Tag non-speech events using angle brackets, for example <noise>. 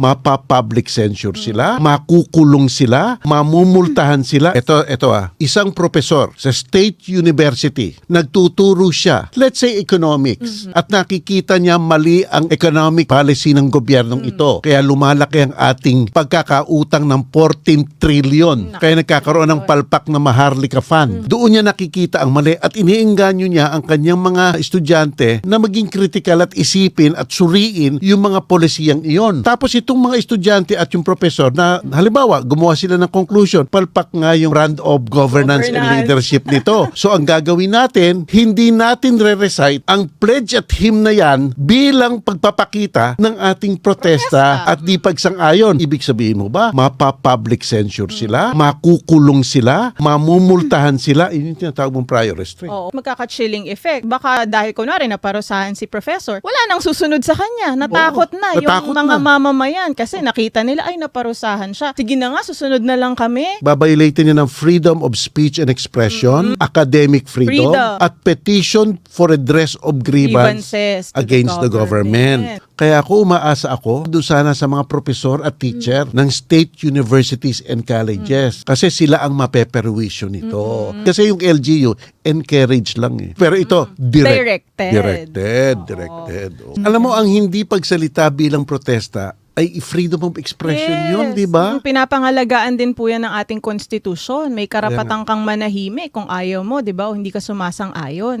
mapapublic censure sila, makukulong sila, mamumultahan sila. Ito, ito ah, isang profesor sa State University, nagtuturo siya, let's say economics, at nakikita niya mali ang economic policy ng gobyernong ito. Kaya lumalaki ang ating pagkakautang ng 14 trillion. Kaya nagkakaroon ng palpak na Maharlika Fund. Doon niya nakikita ang mali at iniengganyo niya ang kanyang mga estudyante na maging critical at isipin at suriin yung mga polisiyang iyon. Tapos itong mga estudyante at yung professor na halimbawa gumawa sila ng conclusion, palpak nga yung brand of governance, and Governance. leadership <laughs> nito. So ang gagawin natin, hindi natin re-recite ang pledge at hymn na yan bilang pagpapakita ng ating protesta at di pagsang-ayon. Ibig sabihin mo ba, mapapublic censure sila, makukulong sila, mamumultahan sila, yun yung tinatawag mong prior restraint. Oo, magkaka-chilling effect. Baka dahil kunwari naparusahan si professor, wala nang susunod sa kanya. Natakot Oo, na natakot yung mga na. Mamamayan kasi nakita nila ay naparusahan siya. Sige na nga, susunod na lang kami. babaylatin niya ng freedom of speech and expression, academic freedom, Freedom. at petition for redress of grievance Grievances to the against the government. government. Kaya ako umaasa ako doon sana sa mga profesor at teacher ng state universities and colleges kasi sila ang mapeperwisyo nito. Kasi yung LGU, encourage lang eh. Pero ito, direct, Directed. Directed, directed. Oh. Alam mo, ang hindi pagsalita bilang protesta ay freedom of expression yun, di ba? Yung pinapangalagaan din po yan ng ating konstitusyon. May karapatan kang manahimik kung ayaw mo, di ba? O hindi ka sumasang-ayon.